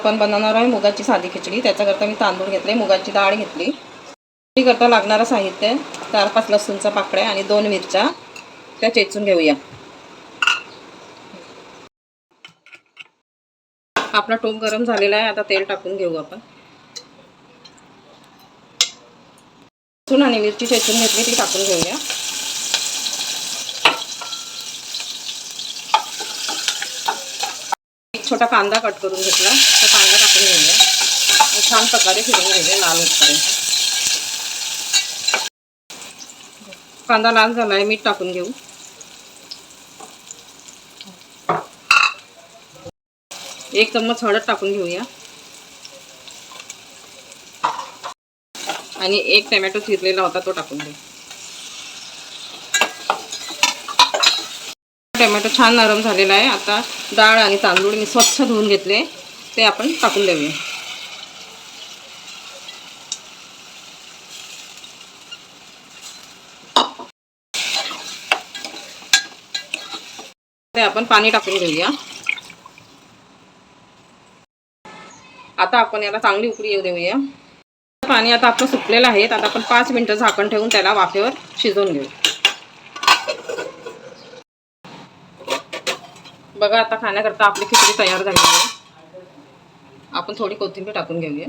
आपण बनवणार आहे मुगाची साधी खिचडी. त्याच्याकरता मी तांदूळ घेतले मुगाची डाळ घेतली. खिचडीकरता लागणारं साहित्य चार पाच लसूणचा पाकड्या आणि दोन मिरच्या. त्या चेचून घेऊया. आपला टोप गरम झालेला आहे आता तेल टाकून घेऊ आपण. लसूण आणि मिरची चेचून घेतली ती टाकून घेऊया. छोटा कांदा कट करून घेतला. तो कांदा टाकून घेऊया. आणि छान प्रकारे फिरवून घेऊया लाल होतपर्यंत कांदा लाल झाला आहे मीठ टाकून घेऊ. एक चम्मच हळद टाकून घेऊया. आणि एक टमॅटो चिरलेला होता तो टाकून घेऊ टमॅटो छान नरम झालेला आहे. आता डाळ आणि तांदूळ मी स्वच्छ धुवून घेतले. ते आपण टाकून देऊया. ते आपण पाणी टाकून घेऊया. आता आपण याला चांगली उकडी येऊ देऊया. पाणी आता आपलं सुकलेलं आहे. आता आपण पाच मिनटं झाकण ठेवून त्याला वाफेवर शिजवून घेऊ. बघा आता खाण्याकरता आपली खिचडी तयार झालेली आहे. आपण थोडी कोथिंबीर टाकून घेऊया.